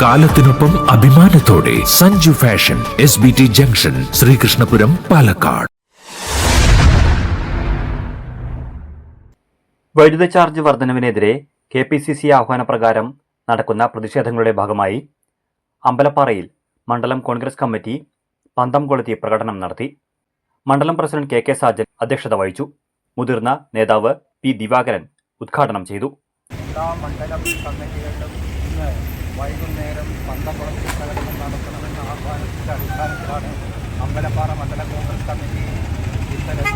കാലത്തിനൊപ്പം അഭിമാനത്തോടെ Sanju fashion S B T junction Sreekrishnapuram Palakkad. വൈദ്യുത charge വർധനവിനെതിരെ കെ പി സി സി ആഹ്വാനപ്രകാരം നടക്കുന്ന പ്രതിഷേധങ്ങളുടെ ഭാഗമായി അമ്പലപ്പാറയിൽ മണ്ഡലം കോൺഗ്രസ് കമ്മിറ്റി പന്തം കൊളുത്തി പ്രകടനം നടത്തി. മണ്ഡലം പ്രസിഡന്റ് കെ കെ സാജൻ അധ്യക്ഷത വഹിച്ചു. മുതിർന്ന നേതാവ് പി ദിവാകരൻ ഉദ്ഘാടനം ചെയ്തു. എല്ലാ മണ്ഡലം കമ്മിറ്റികളിലും ഇന്ന് വൈകുന്നേരം പന്തക്കുളത്തിൽ പ്രകടനം നടത്തണമെന്ന ആഹ്വാനത്തിന്റെ അടിസ്ഥാനത്തിലാണ് അമ്പലപ്പാറ മണ്ഡല കോൺഗ്രസ് കമ്മിറ്റി ഇത്തരം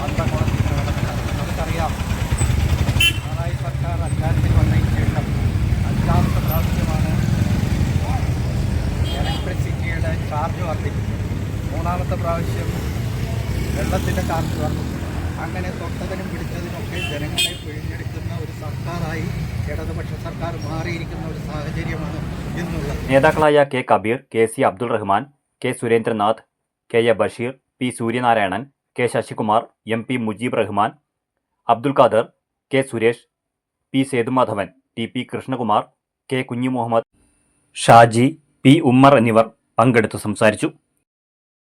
പന്തക്കുളത്തിൽ പ്രകടനം നടത്തുന്നത്. നമുക്കറിയാം പിണറായി സർക്കാർ അധികാരത്തിൽ വന്നതിന് ശേഷം അഞ്ചാമത്തെ പ്രാവശ്യമാണ് ഇലക്ട്രിസിറ്റിയുടെ ചാർജ് വർദ്ധിപ്പിച്ചത്. മൂന്നാമത്തെ പ്രാവശ്യം വെള്ളത്തിന്റെ ചാർജ് വർദ്ധിപ്പിച്ചു അങ്ങനെ തൊട്ടതിനും പിടിച്ചതിനൊക്കെ സർക്കാർ മാറിയിരിക്കുന്ന ഒരു നേതാക്കളായ K Kabeer K C Abdul Rahman K Surendranath K A Basheer P Suryanarayanan K Sasikumar M P Mujeeb Rahman Abdul Khader K Suresh P Sethumadhavan T P Krishnakumar K Kunju Muhammad Shaji P Ummer എന്നിവർ പങ്കെടുത്തു സംസാരിച്ചു.